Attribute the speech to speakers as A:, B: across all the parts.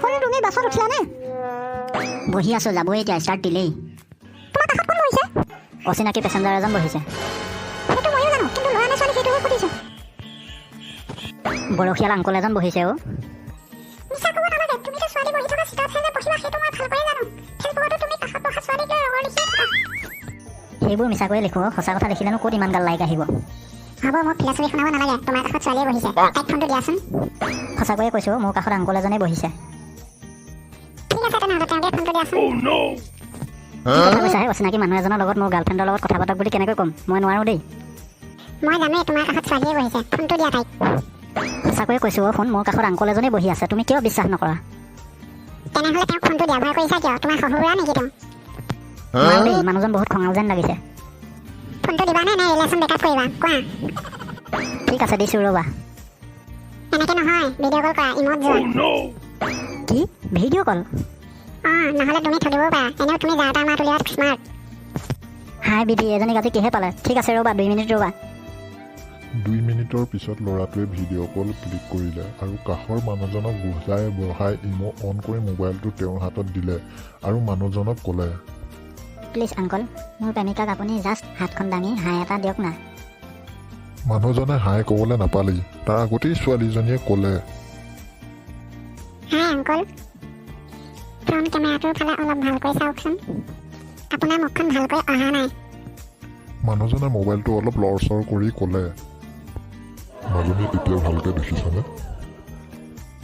A: শুনি তুমি বাছত উঠিলানে
B: বহি আছোঁ যাবই এতিয়া ষ্টাৰ্ট দিলেই।
A: তোমাৰ কাষত কোন বহিছে?
B: অচিনাকি পেচেঞ্জাৰ এজন বহিছে।
A: সেইটো ময়ো জানো কিন্তু ল'ৰা নে ছোৱালী সেইটোহে সুধিছোঁ।
B: বৰশীয়াল আংকল এজন বহিছে অ'
A: মিছা ক'ব নালাগে তুমিতো ছোৱালী বহি থকা চিটতহে যে বহিবা সেইটো মই ভালকৈয়ে জানো। ফেচবুকতো তুমি কাষত বহা ছোৱালীক লৈ ৰঙৰ লিখিয়ে থাকা
B: সেইবোৰ মিছাকৈ লিখোঁ সঁচা কথা লিখিলেনো ক'ত ইমান গাল লাইক আহিব।
A: হ'ব মোক ফিলচফি শুনাব নালাগে। তোমাৰ কাষত ছোৱালীয়ে বহিছে। তাইক ফোনটো দিয়াচোন।
B: সঁচাকৈয়ে কৈছোঁ মোৰ কাষত আংকল এজনে বহিছে।
A: ঠিক আছে তেনেহ'লে তেওঁকে ফোনটো দিয়াচোন।
B: কৈছাহে অচিনাকি মানুহ এজনৰ লগত মোৰ গাৰ্লফ্ৰেণ্ডৰ লগত কথা পাতক বুলি কেনেকৈ ক'ম? মই নোৱাৰোঁ দেই।
A: মই জানোৱেই তোমাৰ কাষত ছোৱালীয়ে বহিছে। ফোনটো দিয়া তাইক।
B: সঁচাকৈয়ে কৈছোঁ অ' ফোন মোৰ কাষত আংকল এজনেই বহি আছে। তুমি কিয় বিশ্বাস নকৰা?
A: তেনেহ'লে তেওঁক ফোনটো দিয়া ভয় কৰিছা কিয়? তোমাৰ শহুৰা নেকি তেওঁ?
B: মানুহজন বহুত খঙাল যেন লাগিছে।
A: ফোনটো দিবানে নে ৰিলেশ্যন বেকআপ কৰিবা কোৱা
B: ঠিক আছে দিছোঁ ৰ'বা
A: এনেকে নহয় ভিডিঅ' কল কৰা ইমত যোৱা
B: কি ভিডিঅ' কল
A: অঁ নহ'লে তুমি ঠগিবও পাৰা এনেও তুমি যাৰ তাৰ মাত উলিওৱাত স্মাৰ্ট
B: হাই বিধি এজনীক আজি কিহে পালে ঠিক আছে ৰ'বা দুই মিনিট ৰ'বা
C: দুই মিনিটৰ পিছত ল'ৰাটোৱে ভিডিঅ' কল ক্লিক কৰিলে আৰু কাষৰ মানুহজনক বুজাই বঢ়াই ইমো অন কৰি মোবাইলটো তেওঁৰ হাতত দিলে আৰু মানুহজনক ক'লে
B: প্লিজ আংকল মোৰ প্ৰেমিকাক আপুনি জাষ্ট হাতখন দাঙি হাই এটা দিয়ক না।
C: মানুহজনে হাই ক'বলৈ নাপালেই তাৰ আগতেই ছোৱালীজনীয়ে ক'লে।
A: হাই আংকল। ফ্ৰণ্ট কেমেৰাটোৰ ফালে অলপ ভালকৈ চাওকচোন। আপোনাৰ মুখখন ভালকৈ অহা নাই।
C: মানুহজনে মোবাইলটো অলপ লৰচৰ কৰি ক'লে। মাজনী এতিয়া ভালকৈ দেখিছানে?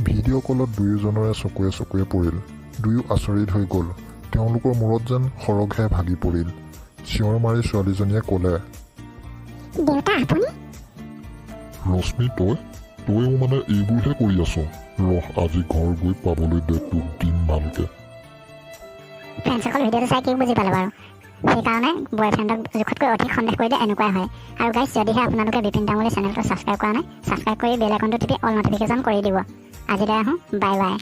C: ভিডিঅ' কলত দুয়োজনৰে চকুৱে চকুৱে পৰিল। দুয়ো আচৰিত হৈ গ'ল। তেওঁলোকৰ মূৰত যেন সৰগহে ভাগি পৰিল। চিঞৰ মাৰি ছোৱালীজনীয়ে ক'লে
A: দেউতা আপুনি?
C: ৰশ্মি তই তইও মানে এইবোৰহে কৰি আছ। ৰহ আজি ঘৰ গৈ পাবলৈ দে তোক দিম ভালকে।
A: ফ্ৰেণ্ডছসকল ভিডিঅ'টো চাই কি বুজি পালে বাৰু। সেইকাৰণে বয়ফ্ৰেণ্ডক জোখতকৈ অধিক সন্দেহ কৰিলে এনেকুৱাই হয়। আৰু গাইজ যদিহে আপোনালোকে বিপিন তামুলী চেনেলটো ছাবস্ক্ৰাইব কৰা নাই ছাবস্ক্ৰাইব কৰি বেল আইকনটো টিপি অল নটিফিকেশ্যন কৰি দিব। আজিলৈ আহোঁ বাই বাই